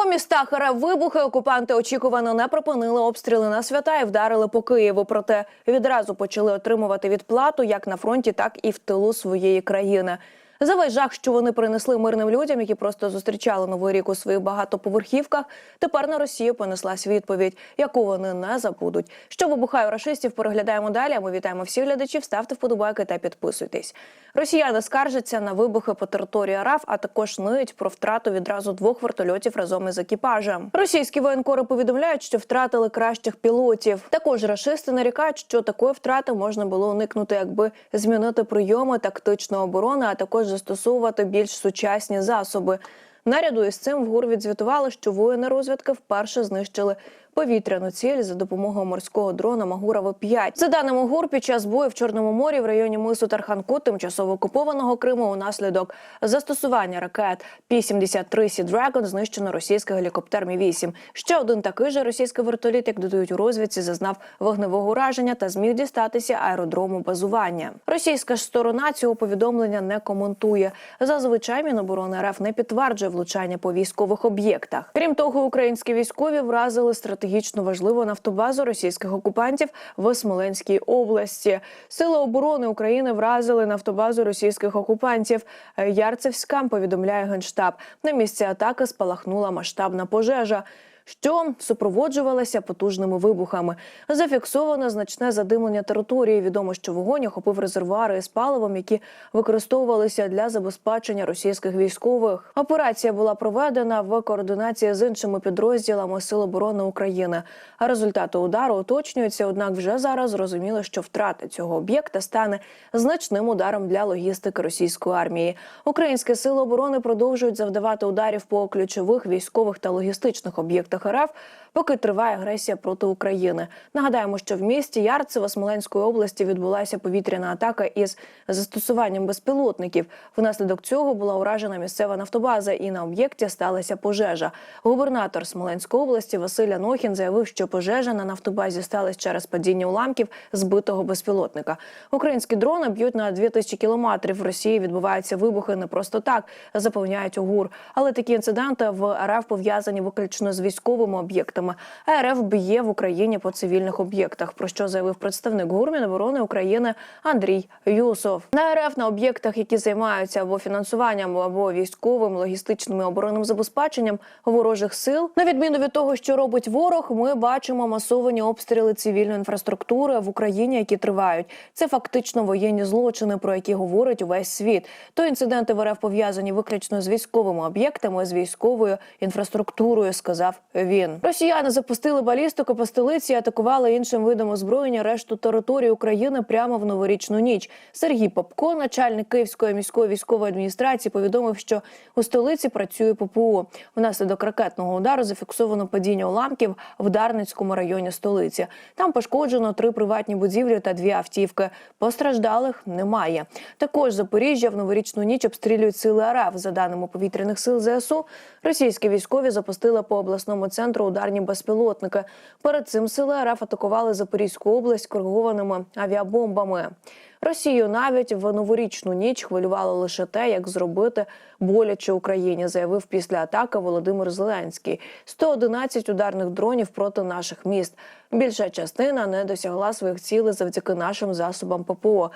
По містах вибухи окупанти очікувано не припинили обстріли на свята і вдарили по Києву. Проте відразу почали отримувати відплату як на фронті, так і в тилу своєї країни. За весь жах, що вони принесли мирним людям, які просто зустрічали новий рік у своїх багатоповерхівках. Тепер на Росію понеслась відповідь, яку вони не забудуть. Що вибухає рашистів, переглядаємо далі. Ми вітаємо всіх глядачів. Ставте вподобайки та підписуйтесь. Росіяни скаржаться на вибухи по території РАФ, а також ниють про втрату відразу двох вертольотів разом із екіпажем. Російські воєнкори повідомляють, що втратили кращих пілотів. Також рашисти нарікають, що такої втрати можна було уникнути, якби змінити прийоми тактичної оборони, а також застосовувати більш сучасні засоби. Наряду із цим в ГУР відзвітували, що воїни розвідки вперше знищили повітряну ціль за допомогою морського дрона Магурова 5 За даними ГУР, під час бою в Чорному морі в районі мису Тарханку, тимчасово окупованого Криму, унаслідок застосування ракет Пі-73 Сі Dragon знищено російський гелікоптер Мі 8 Ще один такий же російський вертоліт, як додають у розвідці, зазнав вогневого ураження та зміг дістатися аеродрому базування. Російська ж сторона цього повідомлення не коментує. Зазвичай Міноборони РФ не підтверджує влучання по військових об'єктах. Крім того, українські військові вразили стратегічно важливу нафтобазу російських окупантів в Смоленській області. Сили оборони України вразили нафтобазу російських окупантів. Ярцевська повідомляє генштаб. На місці атаки спалахнула масштабна пожежа. Що супроводжувалася потужними вибухами. Зафіксовано значне задимлення території. Відомо, що вогонь охопив резервуари із паливом, які використовувалися для забезпечення російських військових. Операція була проведена в координації з іншими підрозділами Сил оборони України. А результати удару уточнюються. Однак, вже зараз зрозуміло, що втрата цього об'єкта стане значним ударом для логістики російської армії. Українські сили оборони продовжують завдавати ударів по ключових військових та логістичних об'єктах РФ, поки триває агресія проти України. Нагадаємо, що в місті Ярцево Смоленської області відбулася повітряна атака із застосуванням безпілотників. Внаслідок цього була уражена місцева нафтобаза, і на об'єкті сталася пожежа. Губернатор Смоленської області Василь Анохін заявив, що пожежа на нафтобазі сталася через падіння уламків збитого безпілотника. Українські дрони б'ють на 2000 кілометрів. В Росії відбуваються вибухи не просто так, запевняють у ГУР. Але такі інциденти в РФ пов'язані виключно з військовими об'єктами. А РФ б'є в Україні по цивільних об'єктах. Про що заявив представник ГУР Міноборони України Андрій Юсов. На РФ на об'єктах, які займаються або фінансуванням, або військовим, логістичним і оборонним забезпеченням ворожих сил. На відміну від того, що робить ворог, ми бачимо масовані обстріли цивільної інфраструктури в Україні, які тривають. Це фактично воєнні злочини, про які говорить увесь світ. То інциденти в РФ пов'язані виключно з військовими об'єктами, з військовою інфраструктурою, сказав він. Росіяни запустили балістику по столиці, атакували іншим видом озброєння решту території України прямо в новорічну ніч. Сергій Попко, начальник Київської міської військової адміністрації, повідомив, що у столиці працює ППО. Внаслідок ракетного удару зафіксовано падіння уламків в Дарницькому районі столиці. Там пошкоджено три приватні будівлі та дві автівки. Постраждалих немає. Також Запоріжжя в новорічну ніч обстрілюють сили РФ. За даними повітряних сил ЗСУ, російські військові запустили по обласному центру ударні безпілотники. Перед цим сили РФ атакували Запорізьку область коригованими авіабомбами. Росію навіть в новорічну ніч хвилювало лише те, як зробити боляче Україні, заявив після атаки Володимир Зеленський. 111 ударних дронів проти наших міст. Більша частина не досягла своїх цілей завдяки нашим засобам ППО.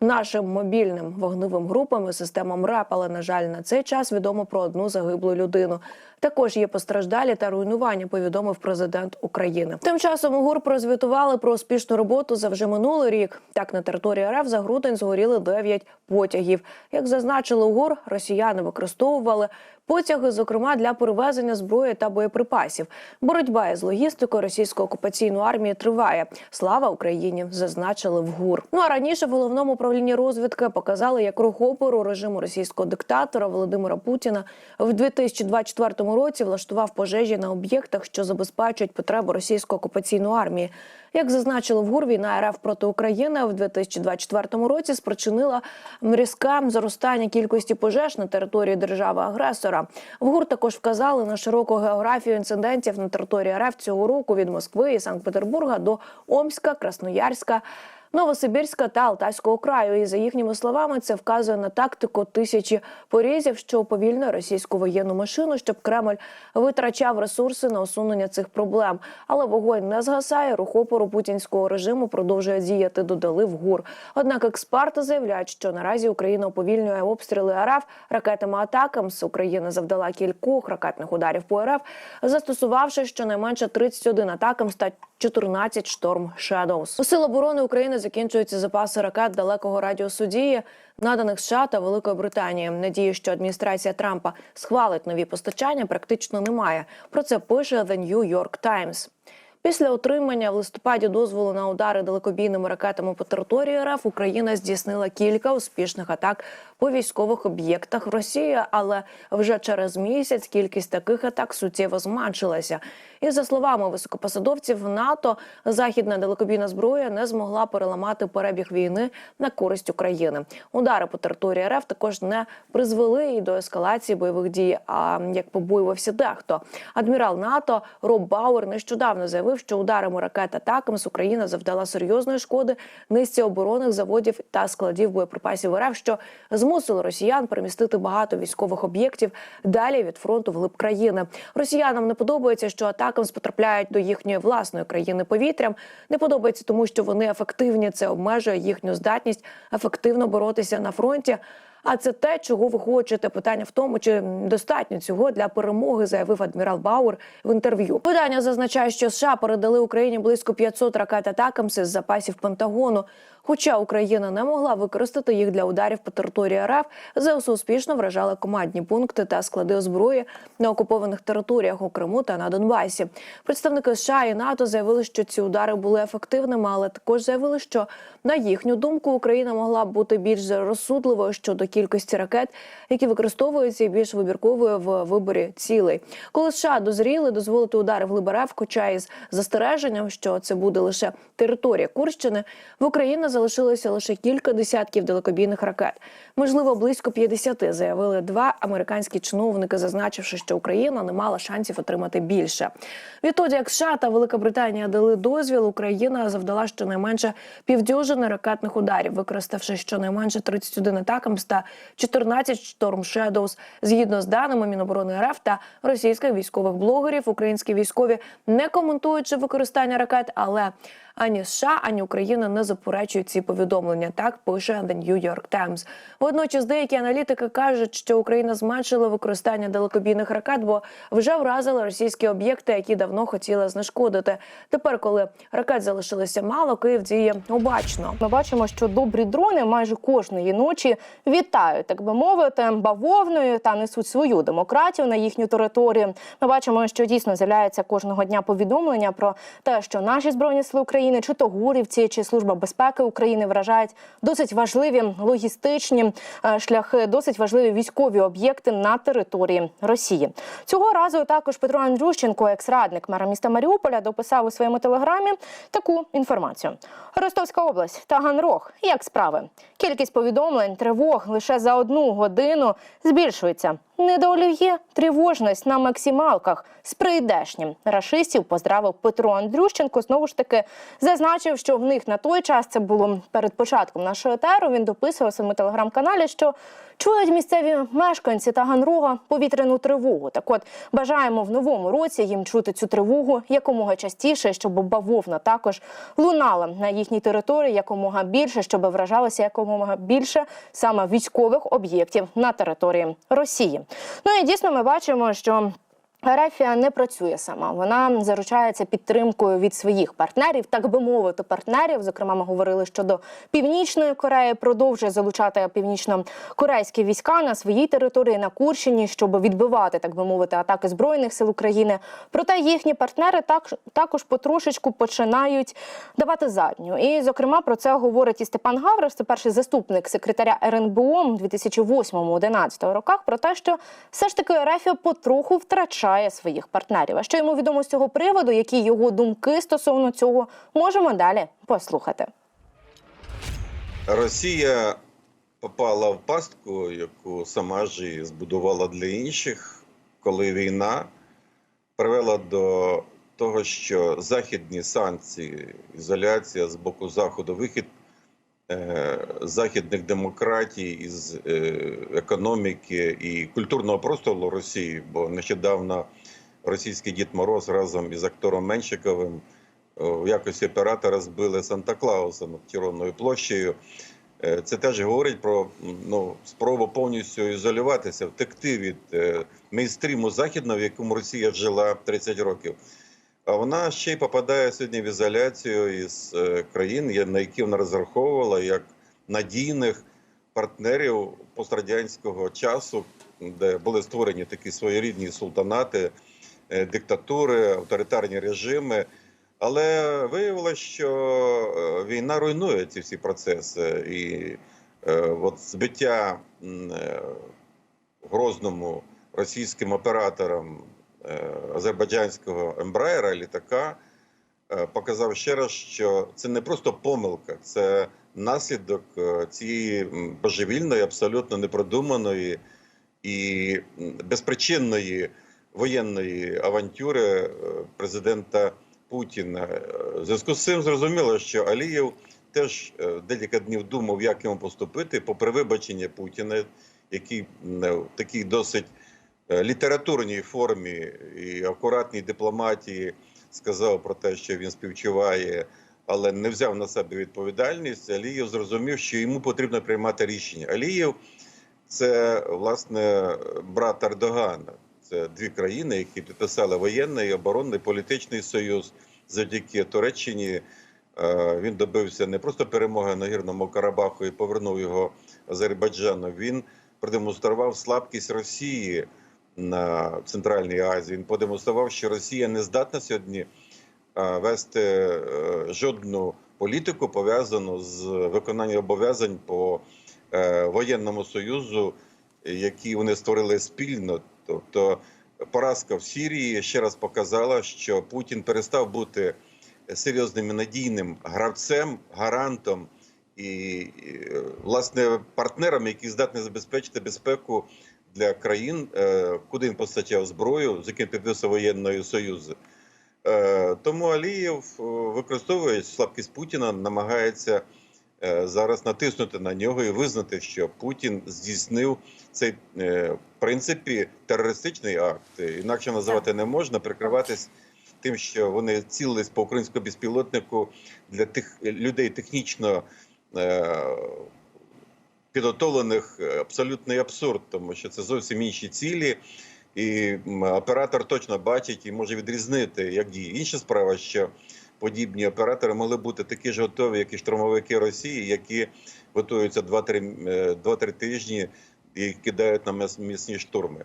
Нашим мобільним вогневим групам і системам РАП, але на жаль, на цей час відомо про одну загиблу людину. Також є постраждалі та руйнування. Повідомив президент України. Тим часом ГУР прозвітували про успішну роботу за вже минулий рік. Так на території РФ за грудень згоріли 9 потягів. Як зазначили ГУР, росіяни використовували потяги, зокрема для перевезення зброї та боєприпасів. Боротьба із логістикою російської окупаційної армії триває. Слава Україні! Зазначили в ГУР. Ну а раніше в головному управлінні розвідки показали, як рух опору режиму російського диктатора Володимира Путіна в 2024 році влаштував пожежі на об'єктах, що забезпечують потребу російської окупаційної армії. Як зазначили в ГУР, війна РФ проти України в 2024 році спричинила різке зростання кількості пожеж на території держави-агресора. В ГУР також вказали на широку географію інцидентів на території РФ цього року від Москви і Санкт-Петербурга до Омська, Красноярська. Новосибірська та Алтайського краю. І за їхніми словами, це вказує на тактику тисячі порізів, що уповільнює російську воєнну машину, щоб Кремль витрачав ресурси на усунення цих проблем. Але вогонь не згасає. Рух опору путінського режиму продовжує діяти. Додали в ГУР. Однак експерти заявляють, що наразі Україна уповільнює обстріли РФ ракетами атакам. З України завдала кількох ракетних ударів по РФ, застосувавши щонайменше 31 атакам та 14 шторм Shadows. У Сил оборони України закінчуються запаси ракет далекого радіусу дії, наданих США та Великої Британії. Надії, що адміністрація Трампа схвалить нові постачання, практично немає. Про це пише The New York Times. Після отримання в листопаді дозволу на удари далекобійними ракетами по території РФ Україна здійснила кілька успішних атак по військових об'єктах в Росії, але вже через місяць кількість таких атак суттєво зменшилася. І за словами високопосадовців НАТО, західна далекобійна зброя не змогла переламати перебіг війни на користь України. Удари по території РФ також не призвели і до ескалації бойових дій. А як побоювався дехто, адмірал НАТО Роб Бауер нещодавно заявив, що ударами ракет атакам з Україна завдала серйозної шкоди низці оборонних заводів та складів боєприпасів РФ, що змусило росіян перемістити багато військових об'єктів далі від фронту вглиб країни. Росіянам не подобається, що атакам потрапляють до їхньої власної країни повітрям. Не подобається, тому що вони ефективні. Це обмежує їхню здатність ефективно боротися на фронті. А це те, чого ви хочете. Питання в тому, чи достатньо цього для перемоги, заявив адмірал Бауер в інтерв'ю. Видання зазначає, що США передали Україні близько 500 ракет атакамси з запасів Пентагону. Хоча Україна не могла використати їх для ударів по території РФ, ЗСУ успішно вражали командні пункти та склади озброї на окупованих територіях у Криму та на Донбасі. Представники США і НАТО заявили, що ці удари були ефективними, але також заявили, що на їхню думку Україна могла б бути більш розсудливою щодо кількості ракет, які використовуються, і більш вибірковою в виборі цілей. Коли США дозріли дозволити удари в глиб хоча із застереженням, що це буде лише територія Курщини, в Україні залишилося лише кілька десятків далекобійних ракет. Можливо, близько 50, заявили два американські чиновники, зазначивши, що Україна не мала шансів отримати більше. Відтоді, як США та Велика Британія дали дозвіл, Україна завдала щонайменше півдюжини ракетних ударів, використавши щонайменше 31 атакамс та 14 шторм Shadows. Згідно з даними Міноборони РФ та російських військових блогерів, українські військові не коментуючи використання ракет, але ані США, ані Україна не заперечують ці повідомлення. Так пише The New York Times. Водночас деякі аналітики кажуть, що Україна зменшила використання далекобійних ракет, бо вже вразила російські об'єкти, які давно хотіла знешкодити. Тепер, коли ракет залишилося мало, Київ діє обачно. Ми бачимо, що добрі дрони майже кожної ночі вітають, так би мовити, бавовною та несуть свою демократію на їхню територію. Ми бачимо, що дійсно з'являється кожного дня повідомлення про те, що наші збройні сили України, чи то гурівці, чи служба безпеки України вражають досить важливі логістичні е, шляхи, досить важливі військові об'єкти на території Росії. Цього разу також Петро Андрющенко, екс-радник мера міста Маріуполя, дописав у своєму телеграмі таку інформацію: Ростовська область Таганрог. Як справи? Кількість повідомлень, тривог лише за одну годину збільшується. Не до олів'є тривожність на максималках з прийдешнім. Рашистів поздравив Петро Андрющенко. Знову ж таки зазначив, що в них на той час це було перед початком нашого етеру. Він дописував своєму телеграм-каналі, що чують місцеві мешканці Таганрога повітряну тривогу. Так от бажаємо в новому році їм чути цю тривогу якомога частіше, щоб бавовна також лунала на їхній території якомога більше, щоб вражалося якомога більше саме військових об'єктів на території Росії. Ну і дійсно ми бачимо, що. Ерефія не працює сама. Вона заручається підтримкою від своїх партнерів, так би мовити, партнерів. Зокрема, ми говорили щодо північної Кореї, продовжує залучати північно-корейські війська на своїй території на Курщині, щоб відбивати, так би мовити, атаки збройних сил України. Проте їхні партнери так також потрошечку починають давати задню. І зокрема про це говорить і Степан Гавриш, це перший заступник секретаря РНБО у 2008-2011 роках. Про те, що все ж таки Ерефія потроху втрачає своїх партнерів. А що йому відомо з цього приводу, які його думки стосовно цього, можемо далі послухати. Росія попала в пастку, яку сама ж і збудувала для інших, коли війна привела до того, що західні санкції, ізоляція з боку заходу, вихід західних демократій, із е, економіки і культурного простору Росії, бо нещодавно російський Дід Мороз разом із актором Меншиковим е, в якості оператора збили Санта Клауса над Тіронною площею. Е, Це теж говорить про ну, спробу повністю ізолюватися, втекти від е, мейнстріму західного, в якому Росія жила 30 років. А вона ще й попадає сьогодні в ізоляцію із е, країн, на які вона розраховувала як надійних партнерів пострадянського часу, де були створені такі своєрідні султанати, е, диктатури, авторитарні режими. Але виявилося, що е, війна руйнує ці всі процеси, і от збиття Грозному російським оператором е, азербайджанського ембраєра літака е, показав ще раз, що це не просто помилка, це наслідок е, цієї божевільної, абсолютно непродуманої і безпричинної воєнної авантюри е, президента Путіна. Е, В зв'язку з цим зрозуміло, що Алієв теж е, декілька днів думав, як йому поступити, попри вибачення Путіна, який е, такій досить е, літературній формі і акуратній дипломатії сказав про те, що він співчуває, але не взяв на себе відповідальність. Алієв зрозумів, що йому потрібно приймати рішення. Алієв це власне брат Ердогана. Це дві країни, які підписали воєнний, оборонний, політичний союз. Завдяки Туреччині е, він добився не просто перемоги на гірному Карабаху і повернув його Азербайджану. Він продемонстрував слабкість Росії на Центральній Азії. Він продемонстрував, що Росія не здатна сьогодні вести е, жодну політику пов'язану з виконанням обов'язань по е, воєнному союзу, які вони створили спільно. Тобто поразка в Сірії ще раз показала, що Путін перестав бути серйозним і надійним гравцем, гарантом і, власне партнером, які здатні забезпечити безпеку для країн, е, куди він постачав зброю, з яким підписав воєнної союзи. Е, Тому Алієв, е, використовуючи слабкість Путіна, намагається зараз натиснути на нього і визнати, що Путін здійснив цей в принципі терористичний акт. Інакше називати не можна, прикриватись тим, що вони цілились по українському безпілотнику для тих людей технічно е, підготовлених е, абсолютний абсурд, тому що це зовсім інші цілі. І оператор точно бачить і може відрізнити, як дії. Інша справа, що подібні оператори могли бути такі ж готові, як і штурмовики Росії, які готуються 2-3 е, 2-3 тижні і кидають на міцні штурми.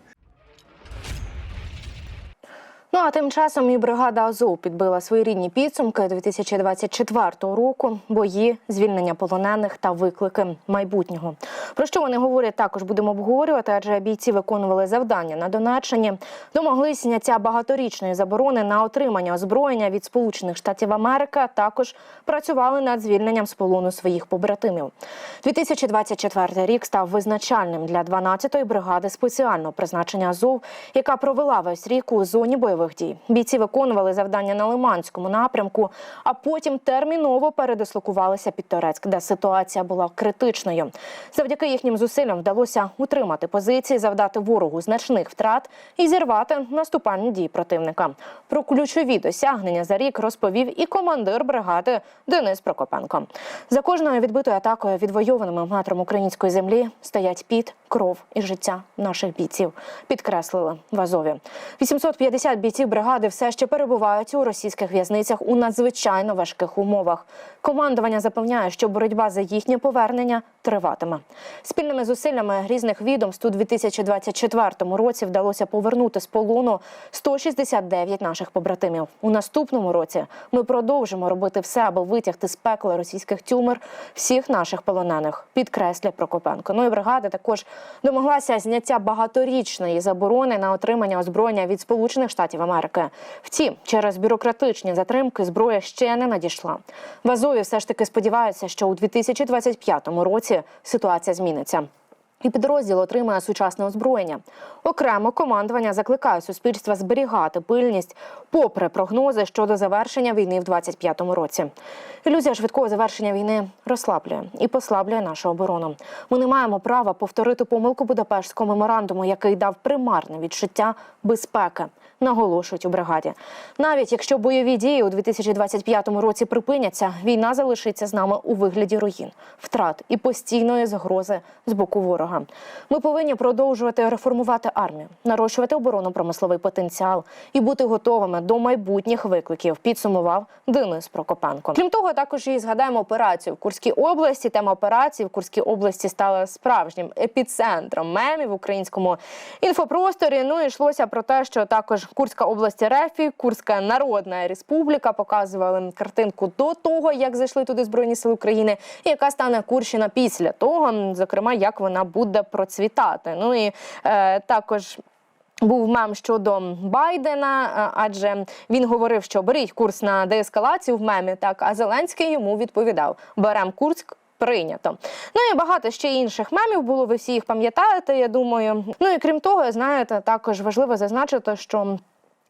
Ну а тим часом і бригада Азов підбила свої рідні підсумки 2024 року, бої, звільнення полонених та виклики майбутнього. Про що вони говорять, також будемо обговорювати, адже бійці виконували завдання на Донеччині, домоглися зняття багаторічної заборони на отримання озброєння від Сполучених Штатів Америки. а Також працювали над звільненням з полону своїх побратимів. 2024 рік став визначальним для 12-ї бригади спеціального призначення Азов, яка провела весь рік у зоні бойових дій. Бійці виконували завдання на Лиманському напрямку, а потім терміново передислокувалися під Торецьк, де ситуація була критичною. Завдяки їхнім зусиллям вдалося утримати позиції, завдати ворогу значних втрат і зірвати наступальні дії противника. Про ключові досягнення за рік розповів і командир бригади Денис Прокопенко. За кожною відбитою атакою, відвойованими метром української землі, стоять під, кров і життя наших бійців. Підкреслили в Азові. 850 бійців бригади все ще перебувають у російських в'язницях у надзвичайно важких умовах. Командування запевняє, що боротьба за їхнє повернення триватиме. Спільними зусиллями різних відомств у 2024 році вдалося повернути з полону 169 наших побратимів. У наступному році ми продовжимо робити все, аби витягти з пекла російських тюрмер всіх наших полонених. Підкреслює Прокопенко. Ну і бригада також домоглася зняття багаторічної заборони на отримання озброєння від Сполучених Штатів Америки. Втім, через бюрократичні затримки зброя ще не надійшла. В Азові все ж таки сподіваються, що у 2025 році ситуація зміниться. І підрозділ отримає сучасне озброєння. Окремо командування закликає суспільства зберігати пильність попри прогнози щодо завершення війни в 25-му році. Ілюзія швидкого завершення війни розслаблює і послаблює нашу оборону. Ми не маємо права повторити помилку Будапештського меморандуму, який дав примарне відчуття безпеки. Наголошують у бригаді. Навіть якщо бойові дії у 2025 році припиняться, війна залишиться з нами у вигляді руїн, втрат і постійної загрози з боку ворога. Ми повинні продовжувати реформувати армію, нарощувати оборонно-промисловий потенціал і бути готовими до майбутніх викликів. Підсумував Денис Прокопенко. Крім того, також і згадаємо операцію в Курській області. Тема операції в Курській області стала справжнім епіцентром мемів в українському інфопросторі. Ну і йшлося про те, що також Курська область РФ, Курська Народна Республіка показували картинку до того, як зайшли туди збройні сили України, і яка стане Курщина після того, зокрема, як вона буде процвітати. Ну і е, також. Був мем щодо Байдена, е, адже він говорив, що беріть курс на деескалацію в мемі. Так а Зеленський йому відповідав: берем Курськ. Прийнято. Ну і багато ще інших мемів було. Ви всі їх пам'ятаєте, я думаю. Ну і крім того, знаєте, також важливо зазначити, що.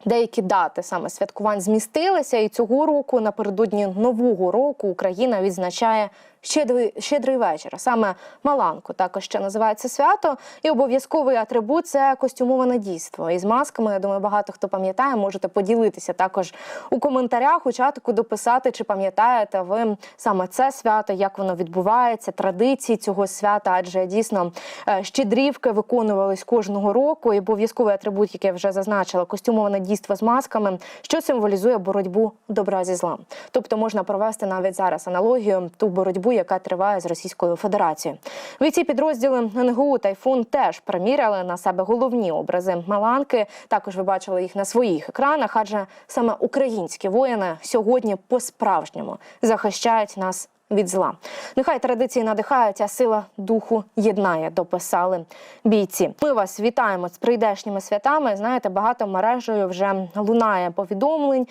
Деякі дати саме святкувань змістилися, і цього року напередодні нового року Україна відзначає щедрий, щедрий вечір, саме Маланку. Також ще називається свято. І обов'язковий атрибут це костюмоване дійство. Із масками, я думаю, багато хто пам'ятає, можете поділитися також у коментарях, у чатику дописати, чи пам'ятаєте ви саме це свято, як воно відбувається, традиції цього свята, адже дійсно е, щедрівки виконувались кожного року. І обов'язковий атрибут, який я вже зазначила, костюмоване дійство з масками, що символізує боротьбу добра зі злом. Тобто можна провести навіть зараз аналогію ту боротьбу, яка триває з Російською Федерацією. Війці підрозділи НГУ Тайфун теж приміряли на себе головні образи Маланки. Також ви бачили їх на своїх екранах, адже саме українські воїни сьогодні по-справжньому захищають нас. Від зла нехай традиції надихають, а сила духу єднає. Дописали бійці. Ми вас вітаємо з прийдешніми святами. Знаєте, багато мережею вже лунає повідомлень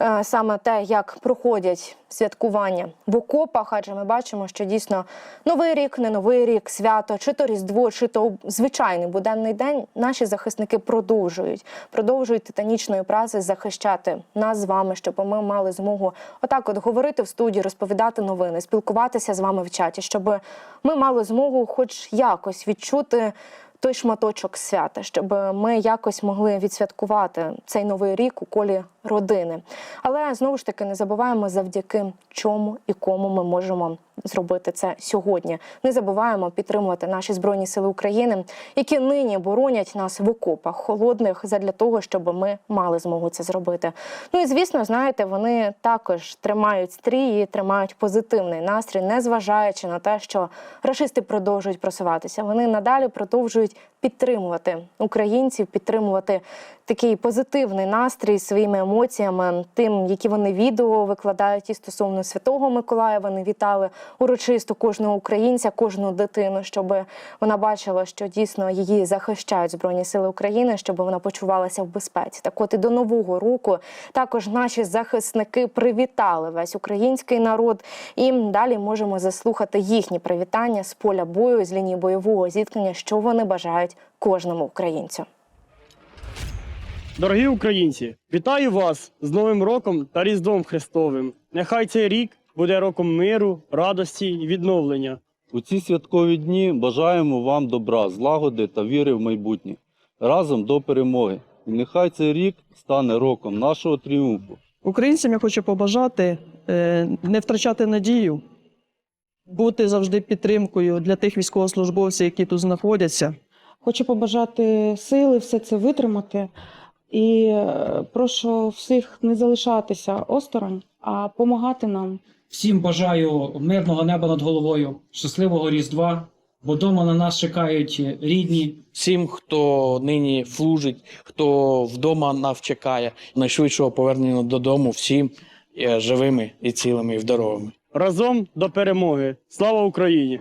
е, саме те, як проходять святкування в окопах. Адже ми бачимо, що дійсно новий рік, не новий рік, свято, чи то різдво, чи то звичайний буденний день. Наші захисники продовжують продовжують титанічною працею захищати нас з вами, щоб ми мали змогу отак, от говорити в студії, розповідати новини, спілкуватися з вами в чаті, щоб ми мали змогу, хоч якось відчути. Той шматочок свята, щоб ми якось могли відсвяткувати цей новий рік у колі родини. Але знову ж таки не забуваємо завдяки чому і кому ми можемо зробити це сьогодні. Не забуваємо підтримувати наші збройні сили України, які нині боронять нас в окопах холодних задля того, щоб ми мали змогу це зробити. Ну і звісно, знаєте, вони також тримають стрій і тримають позитивний настрій, не зважаючи на те, що рашисти продовжують просуватися. Вони надалі продовжують підтримувати українців, підтримувати такий позитивний настрій своїми емоціями, тим, які вони відео викладають і стосовно Святого Миколая. Вони вітали урочисто кожного українця, кожну дитину, щоб вона бачила, що дійсно її захищають збройні сили України, щоб вона почувалася в безпеці. Так, от і до нового року також наші захисники привітали весь український народ. І далі можемо заслухати їхні привітання з поля бою з лінії бойового зіткнення, що вони бажають кожному українцю. Дорогі українці, вітаю вас з Новим роком та Різдвом Христовим. Нехай цей рік буде роком миру, радості і відновлення. У ці святкові дні бажаємо вам добра, злагоди та віри в майбутнє. Разом до перемоги. І нехай цей рік стане роком нашого тріумфу. Українцям я хочу побажати е, не втрачати надію, бути завжди підтримкою для тих військовослужбовців, які тут знаходяться. Хочу побажати сили все це витримати. І е, прошу всіх не залишатися осторонь, а допомагати нам. Всім бажаю мирного неба над головою, щасливого Різдва, бо вдома на нас чекають рідні. всім, хто нині служить, хто вдома нас чекає, найшвидшого повернення додому, всім е, живими і цілими і здоровими. Разом до перемоги. Слава Україні!